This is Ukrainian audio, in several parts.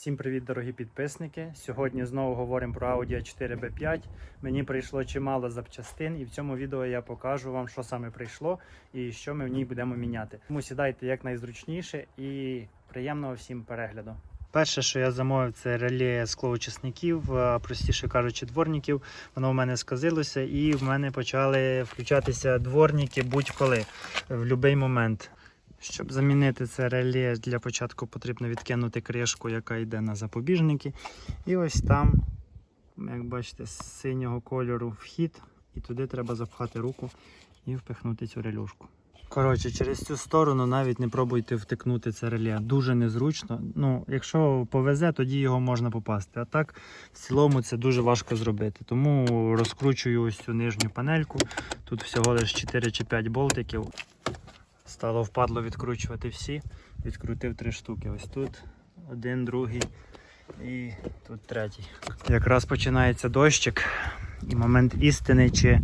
Всім привіт, дорогі підписники. Сьогодні знову говоримо про Audi A4 B5. Мені прийшло чимало запчастин, і в цьому відео я покажу вам, що саме прийшло і що ми в ній будемо міняти. Тому сідайте якнайзручніше і приємного всім перегляду. Перше, що я замовив, це реле склоочисників, а простіше кажучи, дворників. Воно в мене сказилося, і в мене почали включатися дворники будь-коли в будь-який момент. Щоб замінити це реле, для початку потрібно відкинути кришку, яка йде на запобіжники. І ось там, як бачите, з синього кольору вхід, і туди треба запхати руку і впихнути цю релюшку. Коротше, через цю сторону навіть не пробуйте втикнути це реле. Дуже незручно. Ну, якщо повезе, тоді його можна попасти. А так, в цілому, це дуже важко зробити. Тому розкручую ось цю нижню панельку. Тут всього лише 4 чи 5 болтиків. Стало впадло відкручувати всі. Відкрутив три штуки. Ось тут один, другий і тут третій. Якраз починається дощик і момент істини, чи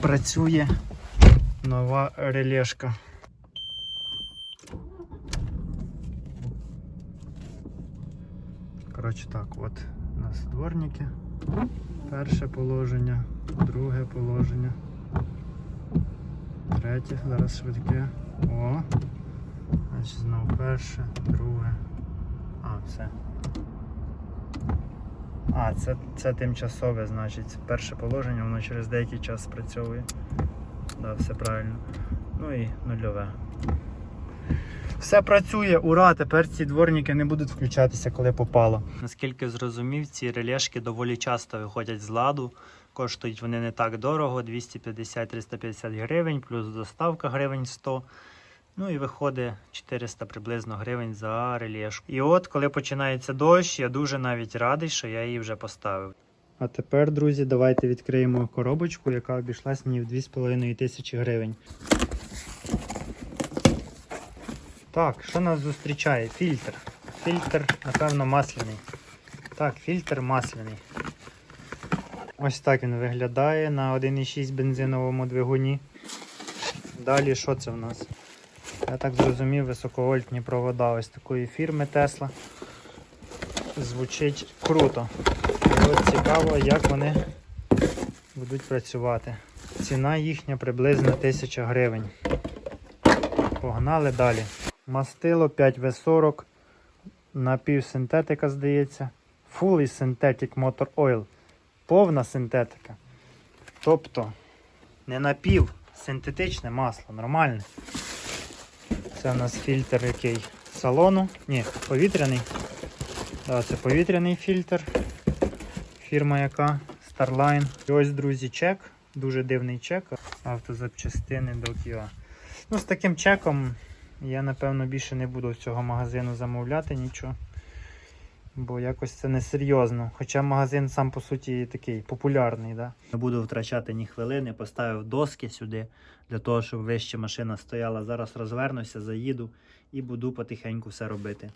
працює нова релешка. Коротше так, от у нас дворники. Перше положення, друге положення. Третє, зараз швидке. О. Значить знову перше, друге. А, все. А, це, це тимчасове, значить, перше положення, воно через деякий час спрацьовує. Да, все правильно. Ну і нульове. Все працює, ура! Тепер ці дворники не будуть включатися, коли попало. Наскільки зрозумів, ці релешки доволі часто виходять з ладу. Коштують вони не так дорого, 250-350 гривень, плюс доставка гривень 100. Ну і виходить 400 приблизно гривень за релешку. І от, коли починається дощ, я дуже навіть радий, що я її вже поставив. А тепер, друзі, давайте відкриємо коробочку, яка обійшлась мені в 2,5 тисячі гривень. Так, що нас зустрічає? Фільтр. Фільтр, напевно, масляний. Так, фільтр масляний. Ось так він виглядає на 1,6 бензиновому двигуні. Далі що це в нас? Я так зрозумів, високовольтні провода ось такої фірми Tesla. Звучить круто. І цікаво, як вони будуть працювати. Ціна їхня приблизно 1000 гривень. Погнали далі. Мастило 5В40, напівсинтетика, здається. Fully Synthetic Motor Oil. Повна синтетика. Тобто не напів, синтетичне масло, нормальне. Це у нас фільтр який салону. Ні, повітряний. Да, це повітряний фільтр. Фірма яка? Starline. І ось, друзі, чек. Дуже дивний чек. Автозапчастини до Kia. Ну, з таким чеком я, напевно, більше не буду з цього магазину замовляти нічого. Бо якось це несерйозно. Хоча магазин сам по суті такий популярний. Да? Не буду втрачати ні хвилини, поставив доски сюди для того, щоб вище машина стояла. Зараз розвернуся, заїду і буду потихеньку все робити.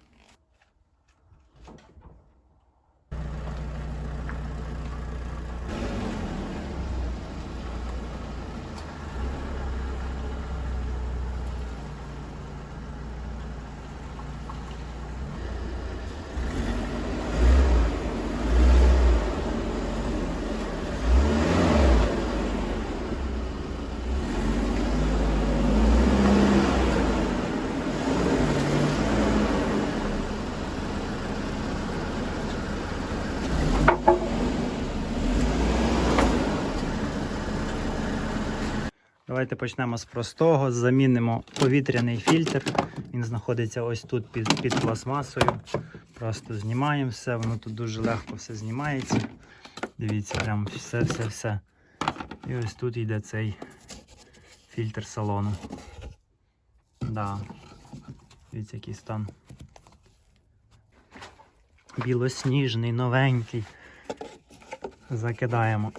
Давайте почнемо з простого. Замінимо повітряний фільтр. Він знаходиться ось тут під, під пластмасою. Просто знімаємо все, воно тут дуже легко все знімається. Дивіться, прям все-все-все. І ось тут йде цей фільтр салону. Да. Дивіться, який стан. Білосніжний, новенький. Закидаємо.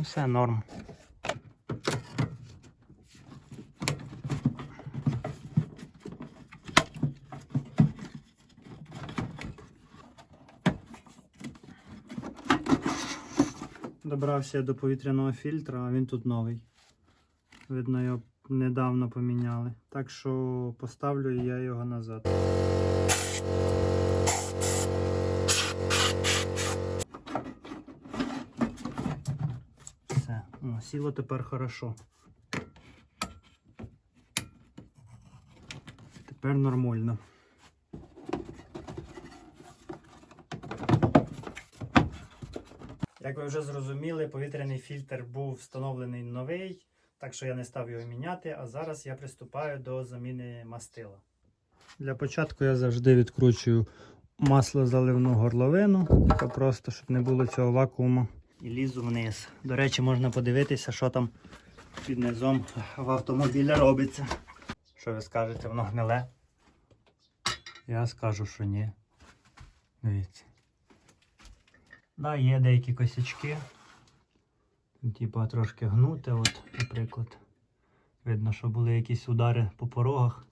Ну все норм. Добрався до повітряного фільтра, а він тут новий. Видно, його недавно поміняли. Так що поставлю я його назад. О, сіло тепер хорошо. Тепер нормально. Як ви вже зрозуміли, повітряний фільтр був встановлений новий, так що я не став його міняти, а зараз я приступаю до заміни мастила. Для початку я завжди відкручую масло заливну горловину, то просто щоб не було цього вакууму. І лізу вниз. До речі, можна подивитися, що там під низом в автомобілі робиться. Що ви скажете, воно гниле? Я скажу, що ні. Дивіться. Да, є деякі косячки. Типа трошки гнуте, от, наприклад. Видно, що були якісь удари по порогах.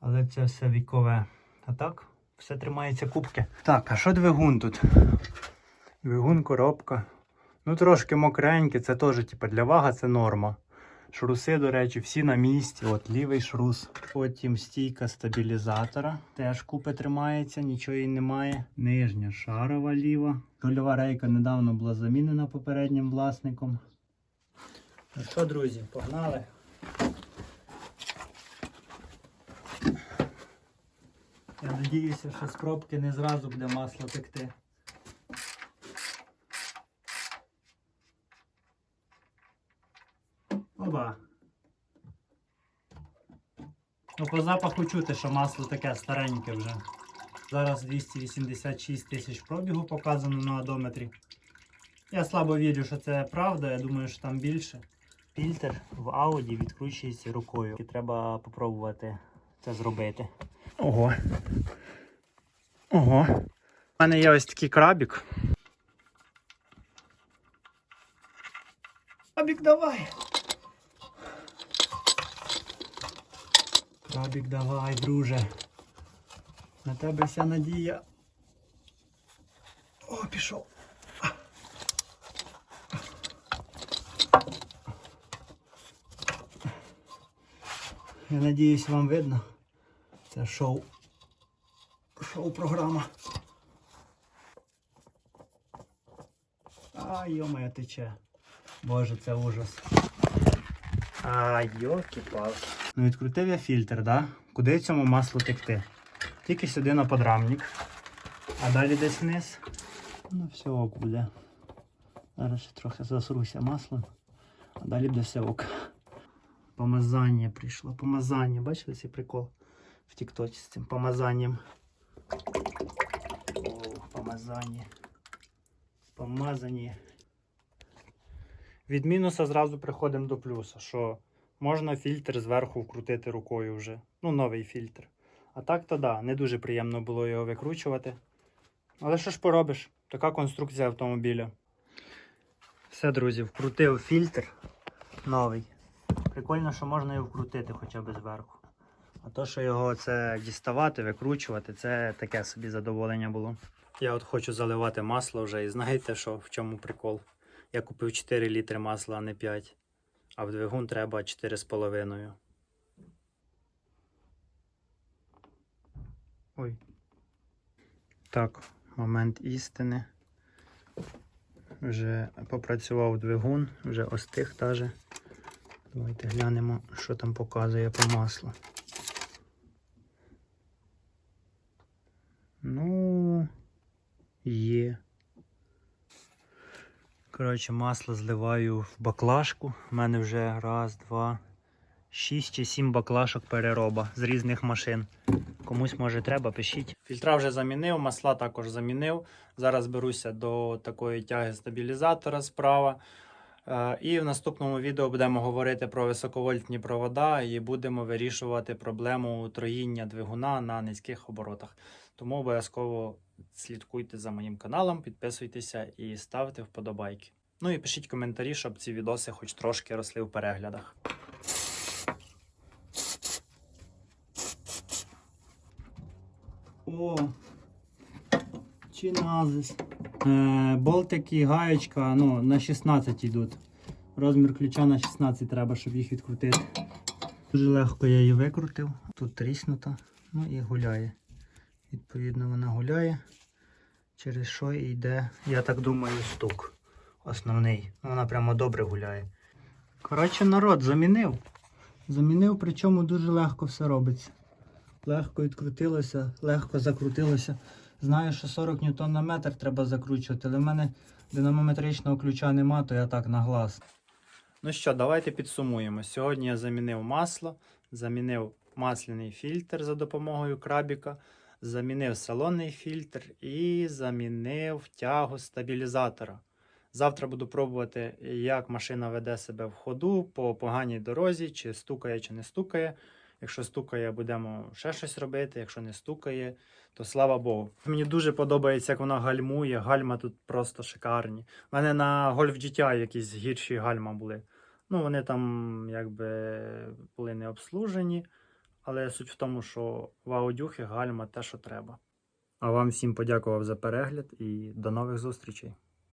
Але це все вікове. А так, все тримається кубки. Так, а що двигун тут? Двигун, коробка. Ну, трошки мокренький, це теж, типа, для вага це норма. Шруси, до речі, всі на місці. От лівий шрус. Потім стійка стабілізатора. Теж купи тримається, нічого їй немає. Нижня шарова ліва. Рульова рейка недавно була замінена попереднім власником. Ну що, друзі, погнали. Я надіюся, що з пробки не зразу буде масло текти. Оба. Ну, по запаху чути, що масло таке стареньке вже. Зараз 286 тисяч пробігу показано на одометрі. Я слабо вірю, що це правда, я думаю, що там більше. Фільтр в ауді відкручується рукою. І треба попробувати це зробити. Ого. Ого. У мене є ось такий крабік. Крабік, давай. Крабік, давай, друже. На тебе вся надія. О, пішов. Я надіюсь, вам видно. Це шоу. Шоу-програма. А, йомая тече. Боже, це ужас. А, йоки палки Ну, відкрутив я фільтр, да? Куди цьому маслу текти? Тільки сюди на подрамник. А далі десь вниз. Ну, все ок буде. Зараз ще трохи засруся маслом. А далі буде все ок. Помазання прийшло. Помазання. Бачили цей прикол в Тіктоці з цим помазанням. О, помазання. Помазані. Від мінуса зразу приходимо до плюса, що можна фільтр зверху вкрутити рукою вже. Ну, новий фільтр. А так то да, не дуже приємно було його викручувати. Але що ж поробиш? Така конструкція автомобіля. Все, друзі, вкрутив фільтр новий. Прикольно, що можна його вкрутити хоча б зверху. А то, що його це діставати, викручувати, це таке собі задоволення було. Я от хочу заливати масло вже і знаєте, що в чому прикол? Я купив 4 літри масла, а не 5. А в двигун треба 4,5. Ой. Так, момент істини. Вже попрацював двигун, вже остиг даже. Давайте глянемо, що там показує по маслу. Ну, є. Коротше, масло зливаю в баклажку. У мене вже раз, два, шість чи сім баклашок перероба з різних машин. Комусь може треба, пишіть. Фільтра вже замінив, масла також замінив. Зараз беруся до такої тяги стабілізатора справа. Е, І в наступному відео будемо говорити про високовольтні провода і будемо вирішувати проблему троїння двигуна на низьких оборотах. Тому обов'язково слідкуйте за моїм каналом, підписуйтеся і ставте вподобайки. Ну і пишіть коментарі, щоб ці відоси хоч трошки росли в переглядах. О, чиназис. Е, болтики, гаєчка ну, на 16 йдуть. Розмір ключа на 16 треба, щоб їх відкрутити. Дуже легко я її викрутив. Тут тріснута, ну і гуляє. Відповідно, вона гуляє, через що йде, я так думаю, стук. основний. Ну, Вона прямо добре гуляє. Коротше, народ замінив. Замінив, причому дуже легко все робиться. Легко відкрутилося, легко закрутилося. Знаю, що 40 ньютон на метр треба закручувати, але в мене динамометричного ключа нема, то я так на глаз. Ну що, давайте підсумуємо. Сьогодні я замінив масло, замінив масляний фільтр за допомогою крабіка, замінив салонний фільтр і замінив тягу стабілізатора. Завтра буду пробувати, як машина веде себе в ходу по поганій дорозі, чи стукає, чи не стукає. Якщо стукає, будемо ще щось робити. Якщо не стукає, то слава Богу. Мені дуже подобається, як вона гальмує. Гальма тут просто шикарні. У мене на Golf GTI якісь гірші гальма були. Ну, вони там якби були не обслужені, але суть в тому, що ваудюхи, гальма те, що треба. А вам всім подякував за перегляд і до нових зустрічей.